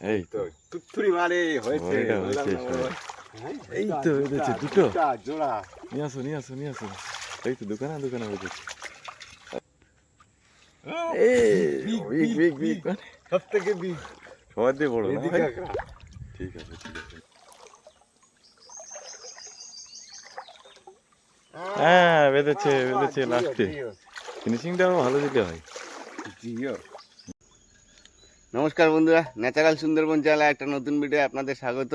এই তো। তুত্তুরি মারে হয়েছে হয়েছে। এই তো, দুটা, দুটো। জোড়া। নিয়ে আসো নিয়ে আসো নিয়ে আসো। এই তো দোকানে দোকানে। সব থেকে বিগ সবার দিয়ে বড় না। ঠিক আছে ঠিক আছে। হ্যাঁ বেঁধেছে বেঁধেছে লাস্টে ফিনিশিংটাও ভালো দিতে হয়। জিও। নমস্কার বন্ধুরা ন্যাচারাল সুন্দরবন চ্যানেলে একটা নতুন ভিডিও আপনাদের স্বাগত।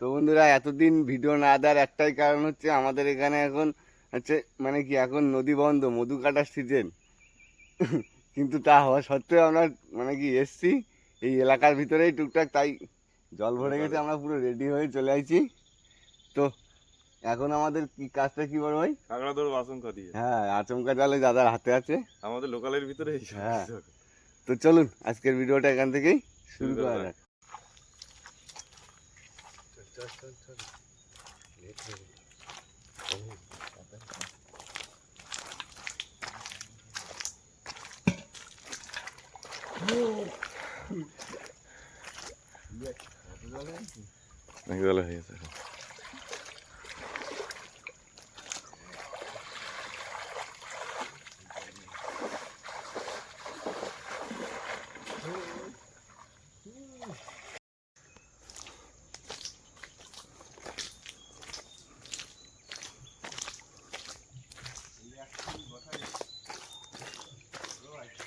তো বন্ধুরা এতদিন ভিডিও না দেওয়ার একটাই কারণ হচ্ছে আমাদের এখানে এখন হচ্ছে মানে কি এখন নদী বন্ধ মধু কাটার সিজন কিন্তু তা হওয়া সত্ত্বেও আমরা মানে কি এসছি এই এলাকার ভিতরেই টুকটাক তাই জল ভরে গেছে আমরা পুরো রেডি হয়ে চলে আইছি। তো এখন আমাদের কি কাজটা কি বড় ভাই? কাঁকড়া দৌড় আশঙ্কা দিয়ে হ্যাঁ আচমকা জালে দাদার হাতে আছে। আমাদের লোকালের ভিতরে হ্যাঁ। তো চলুন আজকের ভিডিওটা এখান থেকেই শুরু করা যাক। হয়ে গেছে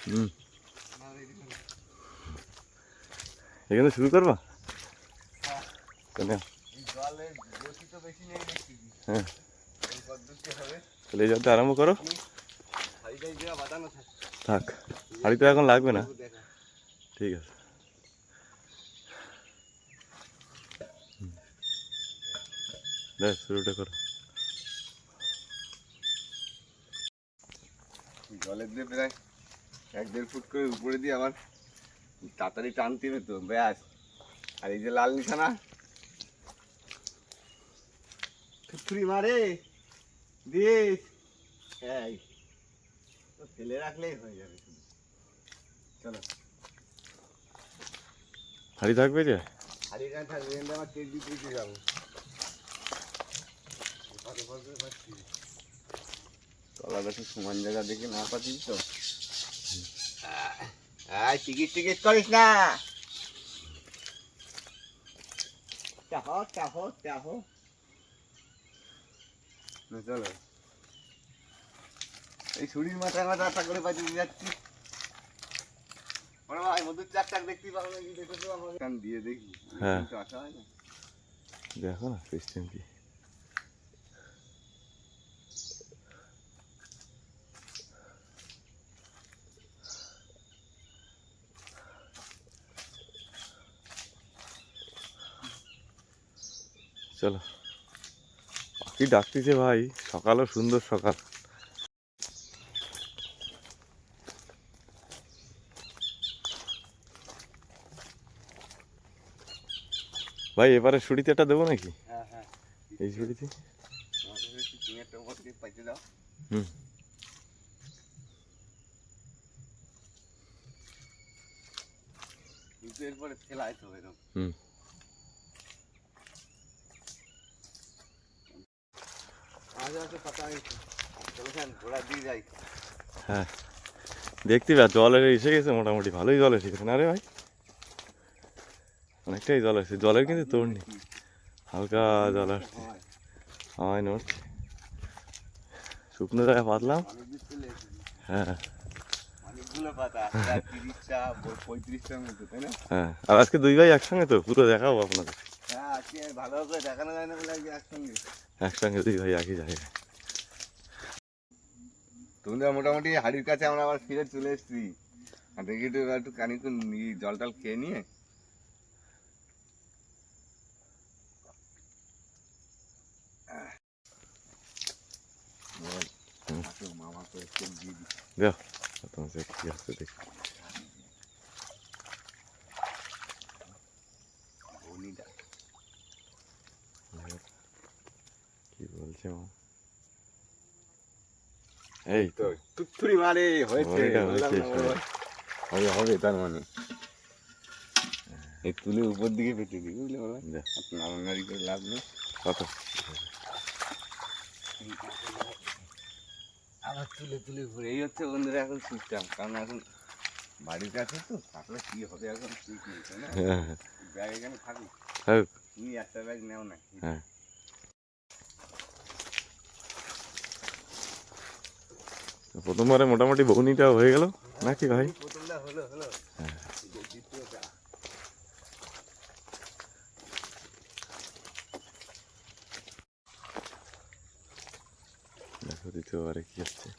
হুম। এখানে শুরু করবা? হ্যাঁ। তাহলে এই জলটা আরম্ভ করো। থাক, হাড়ি তো এখন লাগবে না। ঠিক আছে। দেখ, শুরুটা করো জলের দিয়ে প্রায় এক দেড় ফুট করে উপরে দিয়ে আবার তাড়াতাড়ি টানতে হবে তো ব্যাস। আর এই যে লাল নিশানা। থুথুরি মারে। দিস। এই ফেলে রাখলেই হয়ে যাবে চলো। হাড়ি থাকবে যে? হারিয়ে গান থাকবে আমার তেল দিতে যাব। ওপারে ওপারে পাচ্ছি। তলা গাছে সমান জায়গা দেখে না পাচ্ছিস তো? আয় টিকিট টিকিট করিস না। চাহ চাহ চলো। এই ছুরির মাথায় মাথা আটা করে বাঁচিয়ে যাচ্ছি। ওরা ভাই মধুর চাক চাক দেখতে পাবো নাকি দেখো তো আমাকে কান দিয়ে দেখি হ্যাঁ। হয় না দেখো না সিস্টেম কি? চলো। পাখি ডাকতেছে ভাই সকালও সুন্দর সকাল। ভাই এবারে সুড়িতে একটা দেবো নাকি? হ্যাঁ হ্যাঁ। এই সুড়িতে? হুম। এরপরে ফেলাই তো এরকম। হুম আজ আছে পাতা চলো খান ঘোড়া দিয়ে যাই হ্যাঁ। দেখতে পা জলের এসে গেছে মোটামুটি ভালোই জল এসে গেছে। না রে ভাই? অনেকটাই জল এসেছে। জলের কিন্তু তোর নেই। হালকা জল আসছে। হয় নড়ছে। শুকনো জায়গায় পাতলাম। হ্যাঁ। হ্যাঁ। আর আজকে দুই ভাই একসঙ্গে তো পুরো দেখাবো আপনাদের। হ্যাঁ একসঙ্গে দুই ভাই একই জায়গায়। তোমরা মোটামুটি হাড়ির কাছে আমরা আবার ফিরে চলে এসেছি দেখি একটু একটু কানিকুন জল টল খেয়ে নিয়ে হুম। আসো, মামা করে তেল দিয়ে দিই। দেখ তোমার সে কি আছে দেখি বনিটা। কি বলছে মা এই তো তো মারে হয়েছে। হবে হবে তার মানে এই তুলে উপর দিকে পেতে দিই বুঝলে বলো নাড়ানাড়ি করে লাভ নেই কত আবার তুলে তুলে ঘুরে এই হচ্ছে বন্ধুরা এখন সিস্টেম কারণ এখন বাড়ির কাছে তো থাকলে কি হবে এখন ঠিক নেই না ব্যাগ এখানে থাকুক থাকুক। তুমি একটা ব্যাগ নেও না হ্যাঁ প্রথমবারে মোটামুটি বৌনিটাও হয়ে গেল। নাকি ভাই? দেখো দ্বিতীয়বারে কি হচ্ছে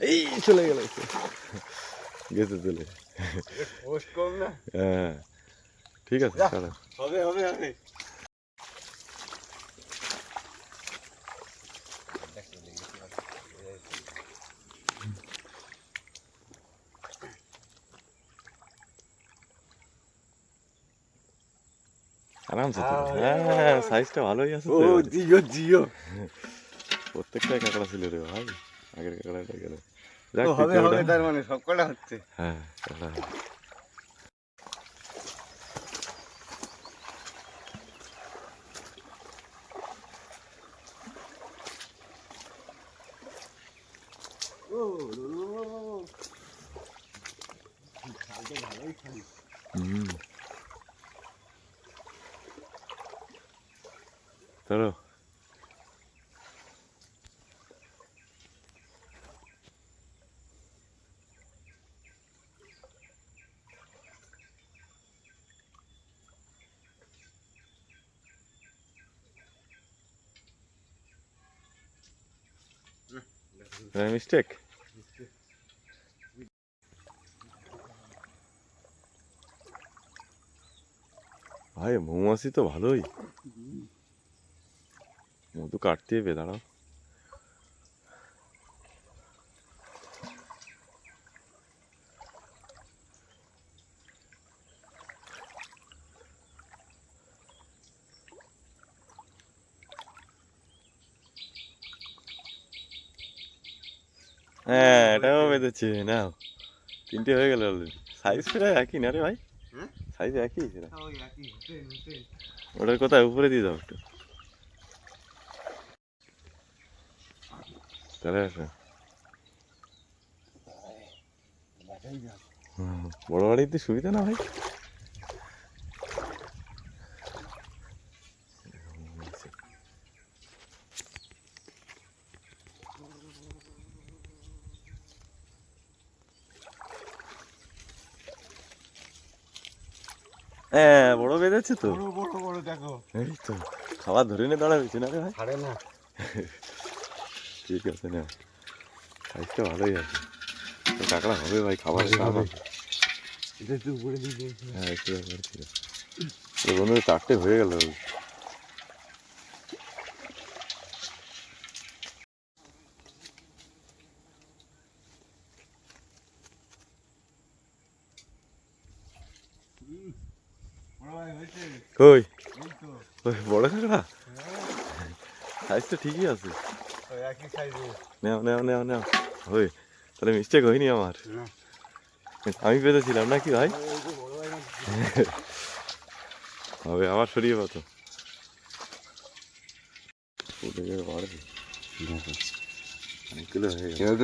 এই চলে গেল গেছে চলে। হ্যাঁ। ঠিক আছে। চলো। হবে হবে হবে। আরামসে হ্যাঁ সাইজটা ভালোই আছে ও জিও জিও প্রত্যেকটাই কাঁকড়া ছিল রে ভাই আগের কাঁকড়াটা গেল হবে হবে তার মানে সব কটা হচ্ছে হ্যাঁ কাঁকড়া হবে। হুম চলো মিস্টেক ভাই মৌমাছি তো ভালোই মধু কাটতে হবে দাঁড়াও হ্যাঁ এটাও বেঁধেছে নাও তিনটে হয়ে গেল অলরেডি সাইজ প্রায় একই না রে ভাই? সাইজ একই ওটার কোথায় উপরে দিয়ে দাও একটু তাহলে আসো। বড় বাড়িতে সুবিধা না ভাই? হ্যাঁ বড় বেঁধেছে তো। বড় বড় বড় দেখো। এই তো খাবার ধরে নিয়ে দাঁড়াবে না রে ভাই। না। ঠিক আছে না। সাইজটা ভালোই আছে। কাঁকড়া হবে ভাই খাবার খাবার এটা একটু উপরে দিয়ে হ্যাঁ একটু ছিল বন্ধু চারটে হয়ে গেল। কই? বড় কাঁকড়া? ঠিকই আছে। নেও নেও নেও নেও। ওই তাহলে মিস্টেক হয়নি আমার। না আমি পেতেছিলাম নাকি ভাই? হবে আবার সরিয়ে পাতো হয়ে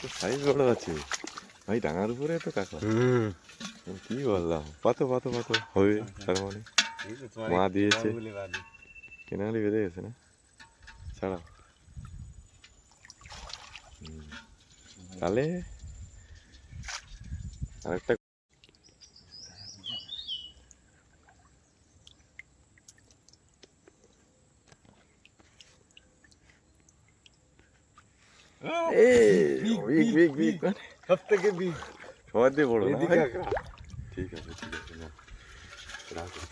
তো সাইজ বড় আছে। ভাই ডাঙার উপরে তো কাকা কি বললাম? পাতো পাতো পাতো। হবে তার মানে। মা দিয়েছে। কেনালি বেঁধে গেছে না হুম। তাহলে আরেকটা সব থেকে বিগ সবার দিয়ে বড়। ঠিক আছে ঠিক আছে না।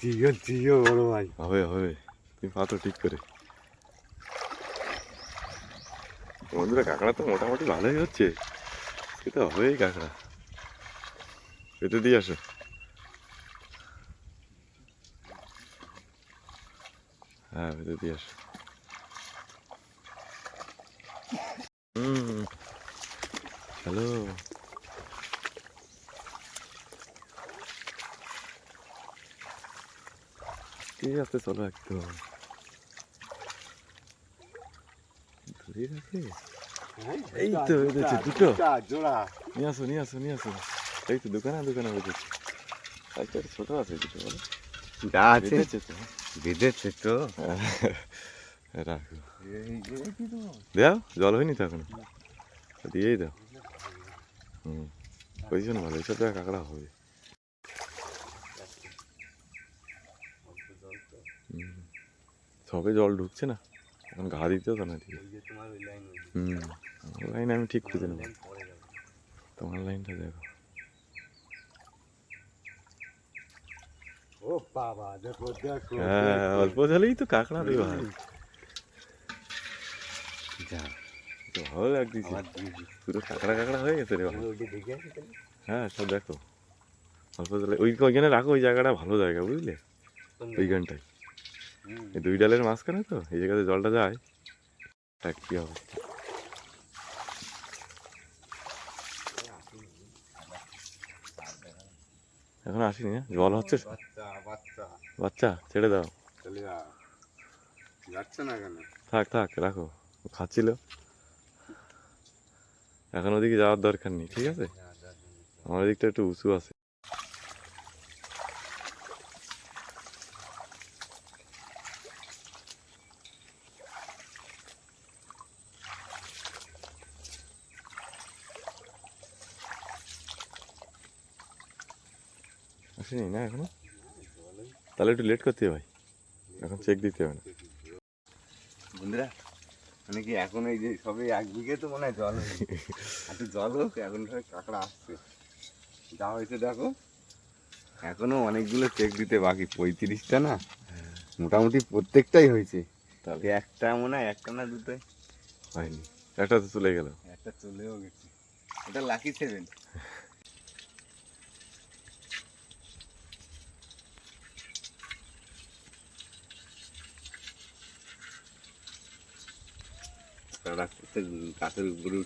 জিও জিও বড় ভাই হবে হবে তুমি পাতো ঠিক করে। বন্ধুরা, কাঁকড়া তো মোটামুটি ভালোই হচ্ছে। সে তো হবেই কাঁকড়া। পেতে দিয়ে আসো। হ্যাঁ পেতে দিয়ে আসো। হ্যালো। ঠিক আছে চলো একদম ধরে রাখে এই তো, দুটো। নিয়ে আসো নিয়ে আসো নিয়ে আসো এই তো দোকানে দোকানে বেঁধেছে একটা ছোট আছে দুটো বলো বেঁধেছে তো বেঁধেছে তো রাখো দাও জল হয়নি তো এখনও দিয়েই দাও হুম পজিশন ভালো এইসব কাঁকড়া হবে সবে জল ঢুকছে না। এখন ঘা দিতে তো না দিয়ে হুম আমার লাইন আমি ঠিক খুঁজে নেব। তোমার লাইনটা দেখো। ও বাবা দেখো দেখো হ্যাঁ অল্প জলেই তো কাঁকড়া দেবে ভাই যা ভালো লাগতেছে। পুরো কাঁকড়া কাঁকড়া হয়ে গেছে রে? হ্যাঁ সব দেখো। অল্প জলে ওই ওইখানে রাখো ওই জায়গাটা ভালো জায়গা বুঝলে? ওইখানটায়। দুই ডালের মাঝখানে তো এই জায়গাতে জলটা যায়। তা কি অবস্থা এখন আসিনি না? জল হচ্ছে? বাচ্চা ছেড়ে দাও। যাচ্ছে না কেন? থাক থাক রাখো। খাচ্ছিল। এখন ওদিকে যাওয়ার দরকার নেই ঠিক আছে? আমার দিকটা একটু উঁচু আছে। আসেনি না এখনও? তাহলে একটু লেট করতে হবে ভাই। এখন চেক দিতে হবে না। বন্ধুরা মানে কি এখন এই যে সবে এক বিঘে তো মনে হয় জল একটু জল হোক এখন কাঁকড়া আসছে। যা হয়েছে দেখো এখনও অনেকগুলো চেক দিতে বাকি পঁয়ত্রিশটা না? মোটামুটি প্রত্যেকটাই হয়েছে। তাহলে? একটা মনে হয় একটা না দুটোই। হয়নি। একটা তো চলে গেল। একটা চলেও গেছে। এটা লাকি সেভেন প্রত্যেক গাছের উপরে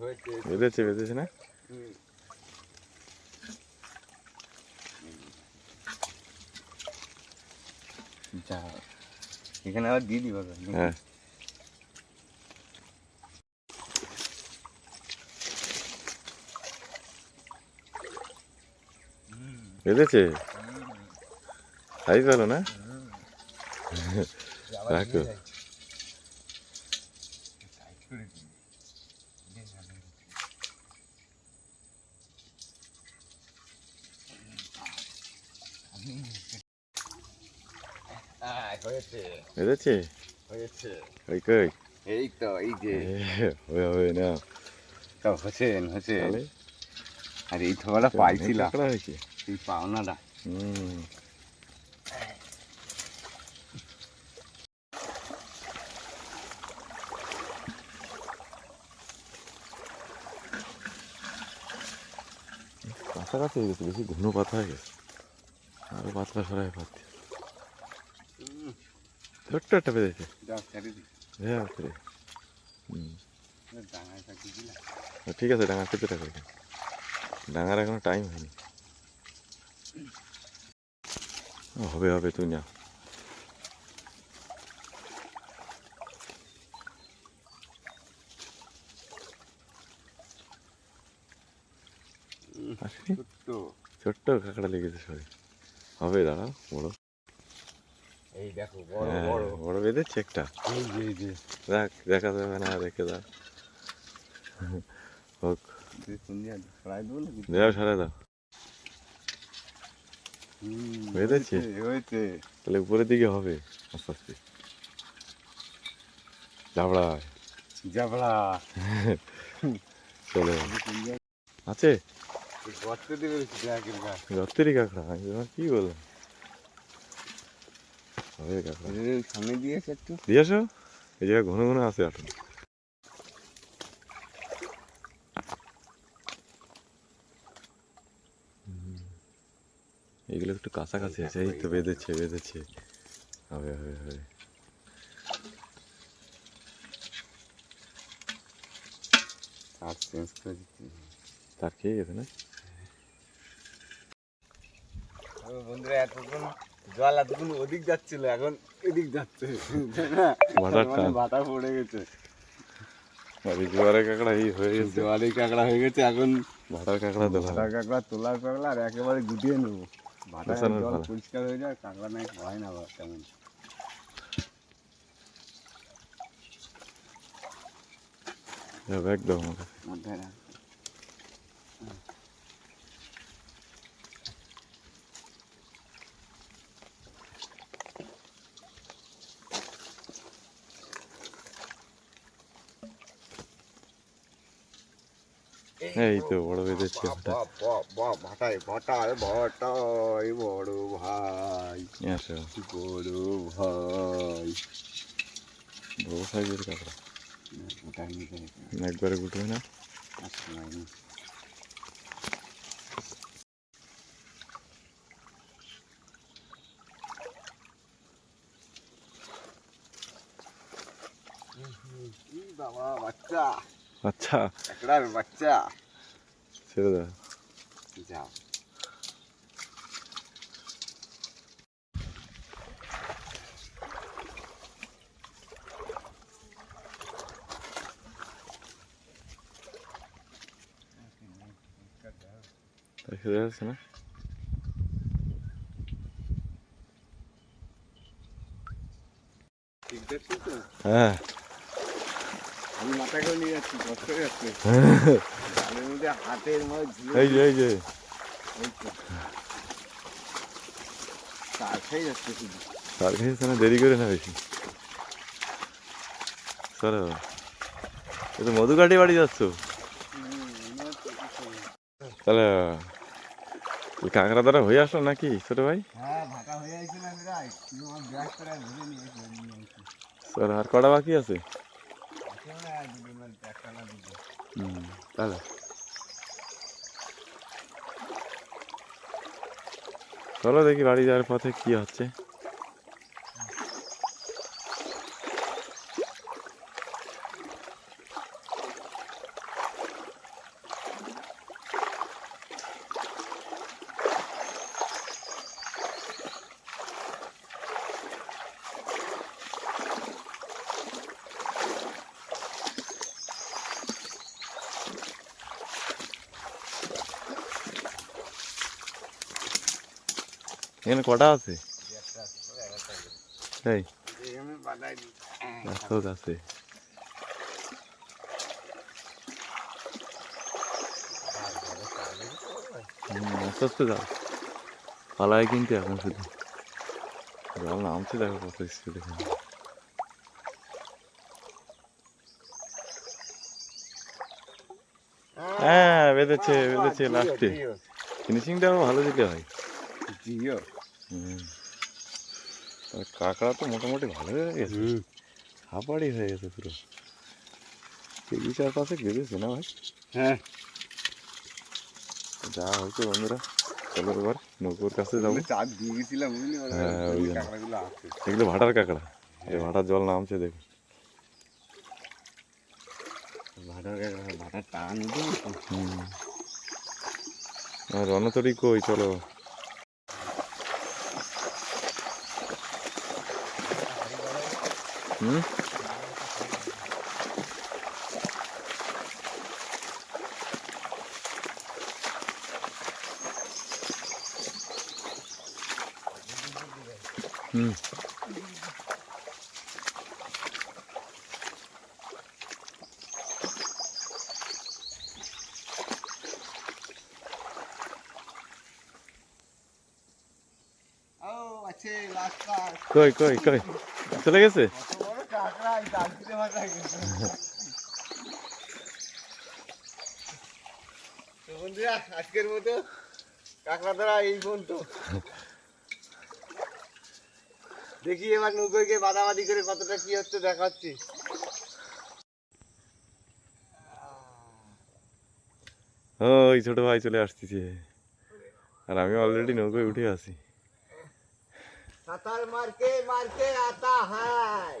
হয়েছে। বেঁধেছে বেঁধেছে না? যা এখানে আবার দিয়ে দিবা হ্যাঁ। বেঁধেছে? সাইজ ভালো না? রাখো। দিয়ে দেয়। Tight করে দিই। দে না, দে না। আয়, হয়েছে হয়েছে ওই কই এই তো এই যে হবে না তো হোসেন আর এই থোয়াটা পাইছিলাম হয়েছে এই পাওনাটা হুম কাছাকাছি হয়ে গেছে বেশি ঘন পাতা হয়ে গেছে আরও পাতলা সরাই পাচ্ছে ছোট্ট একটা পেয়েছে হ্যাঁ ঠিক আছে ডাঙা খেতে টাকা ডাঙার এখনও টাইম হয়নি। হবে হবে তুই না ছোট্ট। কাঁকড়া লেগেছে সরি। হবে দাঁড়াও বড় দেখো বড় হ্যাঁ, বড়। বড় বেঁধেছে একটা। দেখ দেখা যাবে না রেখে দাও হোক। দেওয়া সারা দাও। বেঁধেছে? তাহলে উপরের দিকে হবে আস্তে আস্তে। জাবড়া জাবড়া চলে আছে? গর্তে দিয়ে বেরোচ্ছি ব্ল্যাকের গাছ। রত্তেরই কাঁকড়া। কি বললাম? একটু দিয়ে আসো এই জায়গায় ঘন ঘন আছে হুম। এগুলো একটু কাছাকাছি আছে। এই তো বেঁধেছে বেঁধেছে। হবে হবে হবে। আর চেঞ্জ করে দিচ্ছি। তার খেয়ে গেছে না? বন্ধুরা এতক্ষণ জল এতক্ষণ ওদিক যাচ্ছিল এখন এদিক যাচ্ছে? ভাটার মানে। ভাটা পড়ে গেছে। জোয়ারে কাঁকড়া এই হয়ে গেছে। জোয়ারি কাঁকড়া হয়ে গেছে এখন ভাটার কাঁকড়া দেওয়া ভাটা কাঁকড়া তোলার কাঁকড়া আর একেবারে গুটিয়ে নেব। ভাটা জল পরিষ্কার হয়ে যায় কাঁকড়া নাই হয় না তেমন। মাথায় এই তো বড় বেঁধেছে ভাটা বাহ, বাহ, বাহ, ভাটায় ভাটায় ভাটায় বড় ভাই। বড় ভাই। বড় সাইজের কাঁকড়া একবারে গুটবে না। ই বাবা বাচ্চা? আচ্ছা। বাচ্চা। ছেড়ে দাও যাও দেখে দেখা যাচ্ছে না ঠিক দেখছিস তো হ্যাঁ আমি মাথা করে নিয়ে যাচ্ছি কষ্ট হয়ে যাচ্ছে। জালের মধ্যে হাতের মধ্যে এই যে এই যে। তার খেয়ে যাচ্ছে শুধু। তার খেয়েছে না দেরি করে না বেশি। সরো এ তো মধুকাটি বাড়ি যাচ্ছ? তাহলে ওই কাঁকড়া দ্বারা হয়ে আসলো নাকি ছোট ভাই? হ্যাঁ ভাটা হয়ে যাচ্ছে না প্রায় শুধু আমার ব্যাগ করে ধরে নিয়ে এসে নিয়ে আসি স্যার আর কটা বাকি আছে আছে না আর দুটো মানে একটা না দুটো তাহলে চলো দেখি বাড়ি যাওয়ার পথে কি হচ্ছে। এখানে কটা আছে? এই। আছে পালায় কিন্তু এখন শুধু। জল নামছে দেখো কত স্পিডে হ্যাঁ বেঁধেছে বেঁধেছে লাস্টে ফিনিশিংটাও ভালো দিলে হয়। জিও। হুম। কাঁকড়া তো মোটামুটি ভালো হয়ে গেছে। হাঁপাড়ি হয়ে গেছে পুরো। কেজি চার পাশে বেঁধেছে না ভাই হ্যাঁ। যা হয়েছে বন্ধুরা চলো এবার নৌকোর কাছে যাব। চার দিয়ে গেছিলাম বুঝলি? হ্যাঁ, এগুলো ভাটার কাঁকড়া। এই ভাটার জল নামছে দেখো। ভাটার কাঁকড়া ভাটার টান রণতরি কই? চলো। হুম হুম ও আছে লাস্ট পাস কই কই আজকের মতো কাঁকড়া ধরা এই পর্যন্ত। দেখি এবার নৌকোকে বাদাবাদি করে কতটা কি হচ্ছে দেখাচ্ছি। ওই ছোট ভাই চলে আসতেছি। আর আমি অলরেডি নৌকোয় উঠে আসি সাঁতার মারকে মারকে আতা হায়।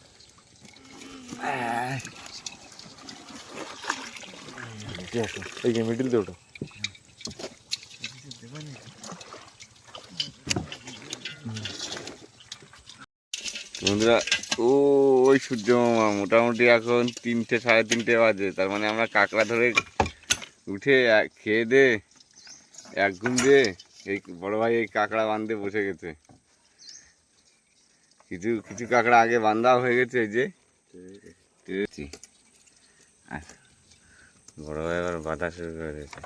বন্ধুরা, ও, ওই সূর্য মামা, মোটামুটি এখন তিনটে, সাড়ে তিনটে বাজে। তার মানে আমরা কাঁকড়া ধরে উঠে খেয়ে দে, এক ঘুম দিয়ে এই বড় ভাই এই কাঁকড়া বাঁধতে বসে গেছে। কিছু কিছু কাঁকড়া আগে বান্ধাও হয়ে গেছে যে। টেরেছি আর বড় ভাই আবার বাঁধা শুরু করে দিয়েছে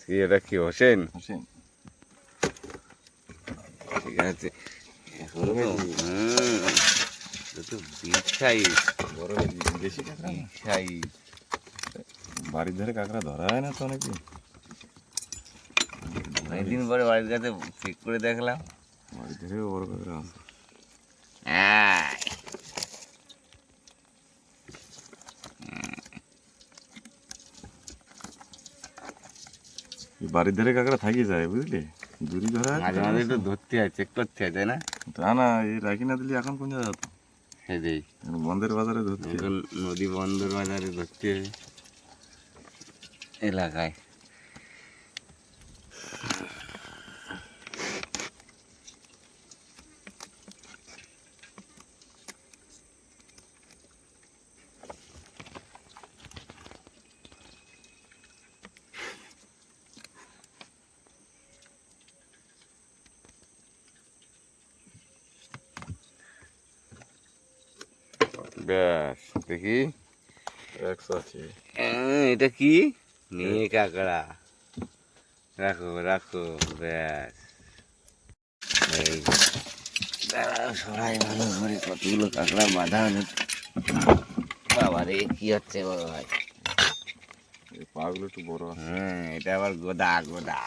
কি এটা কি হোসেন হোসেন ঠিক আছে। এখন তো হুম, এটা তো বিগ সাইজ বড় বেশি বিগ সাইজ বাড়ির ধারে কাঁকড়া ধরা হয় না তো অনেকদিন অনেকদিন পরে বাড়ির কাছে চেক করে দেখলাম। বাড়ির ধারেও বড় কাঁকড়া এই বাড়ির ধারে কাঁকড়া থাকি যায় বুঝলি? দূরি ধরা মাঝে মাঝে একটু ধরতে হয় চেক করতে হয় তাই না? তা না এই রাখি না দিলে এখন কোন জায়গা যেত সেটাই বন্ধের বাজারে ধরতে এখন নদী বন্দর বাজারে ধরতে এলাকায়। ব্যাস দেখি। এটা কি? নিয়ে কাঁকড়া। রাখো রাখো ব্যাস। এই সরাই ভালো করে কতগুলো কাঁকড়া বাঁধা হলো। বাবা রে কি হচ্ছে বড় ভাই? পাগুলো একটু বড় হ্যাঁ এটা আবার গোদা গোদা।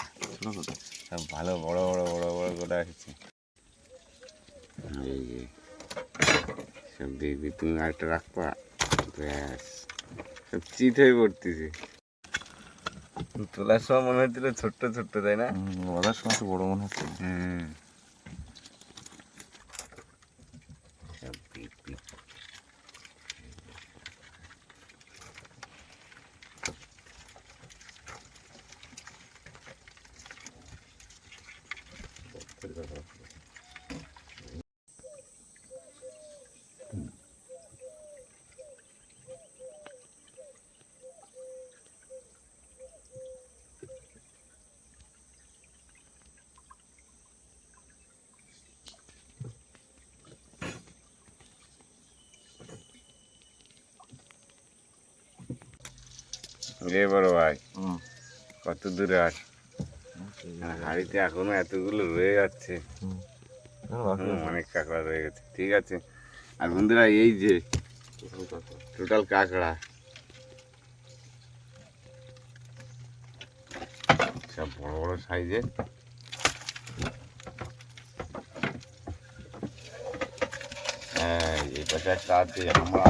সব ভালো বড় বড় বড় বড় গোদা এসেছে এই যে দেখবি তুমি আরেকটা রাখবা ব্যাস সব চিট হয়ে পড়তেছে। তোলার সময় মনে হচ্ছিল ছোট্ট ছোট্ট তাই না? বলার সময় তো বড় মনে হচ্ছে হুম সব big, big। রে বড় ভাই হুম কত দূরে আস। হাড়িতে এখনও এতগুলো রয়ে যাচ্ছে। অনেক কাঁকড়া রয়ে গেছে। ঠিক আছে। আর বন্ধুরা এই যে টোটাল কাঁকড়া। সব বড় বড় সাইজের। হ্যাঁ এই পাশে একটা আছে আমরা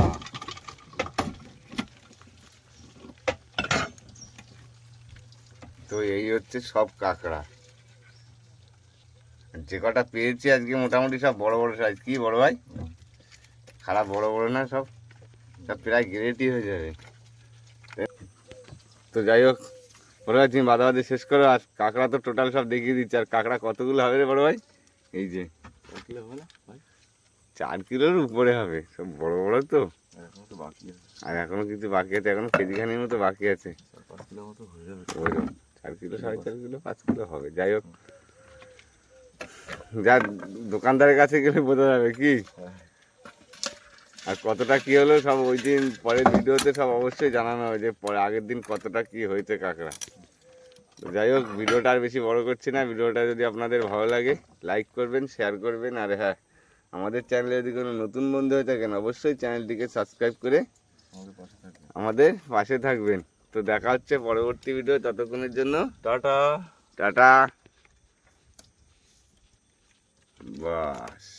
এই হচ্ছে সব কাঁকড়া। যে কটা পেয়েছি আজকে মোটামুটি সব বড় বড় সাইজ কি বড় ভাই? খারাপ বড় বড় না সব? সব প্রায় গ্রেটই হয়ে যাবে। তো যাই হোক ওরা তুমি বাদা বাদে শেষ করো। আর কাঁকড়া তো টোটাল সব দেখিয়ে দিচ্ছে। আর কাঁকড়া কতগুলো হবে রে বড় ভাই? এই যে। ভাই? চার কিলোর উপরে হবে। সব বড় বড় তো। আর এখনও তো বাকি আছে। আর এখনও কিছু বাকি আছে। এখনও কেজিখানির মতো বাকি আছে। চার কিলো সাড়ে চার কিলো পাঁচ কিলো হবে। যাই হোক যা দোকানদারের কাছে গেলে বোঝা যাবে কি? আর কতটা কি হলো সব ওই দিন পরের ভিডিওতে সব অবশ্যই জানানো হবে যে পরে আগের দিন কতটা কি হয়েছে কাঁকড়া। যাই হোক ভিডিওটা আর বেশি বড় করছি না। ভিডিওটা যদি আপনাদের ভালো লাগে লাইক করবেন শেয়ার করবেন আর হ্যাঁ আমাদের চ্যানেলে যদি কোনো নতুন বন্ধু হয়ে থাকেন অবশ্যই চ্যানেলটিকে সাবস্ক্রাইব করে আমাদের পাশে থাকবেন। তো দেখা হচ্ছে পরবর্তী ভিডিও ততক্ষণের জন্য। টাটা। টাটা। বাস।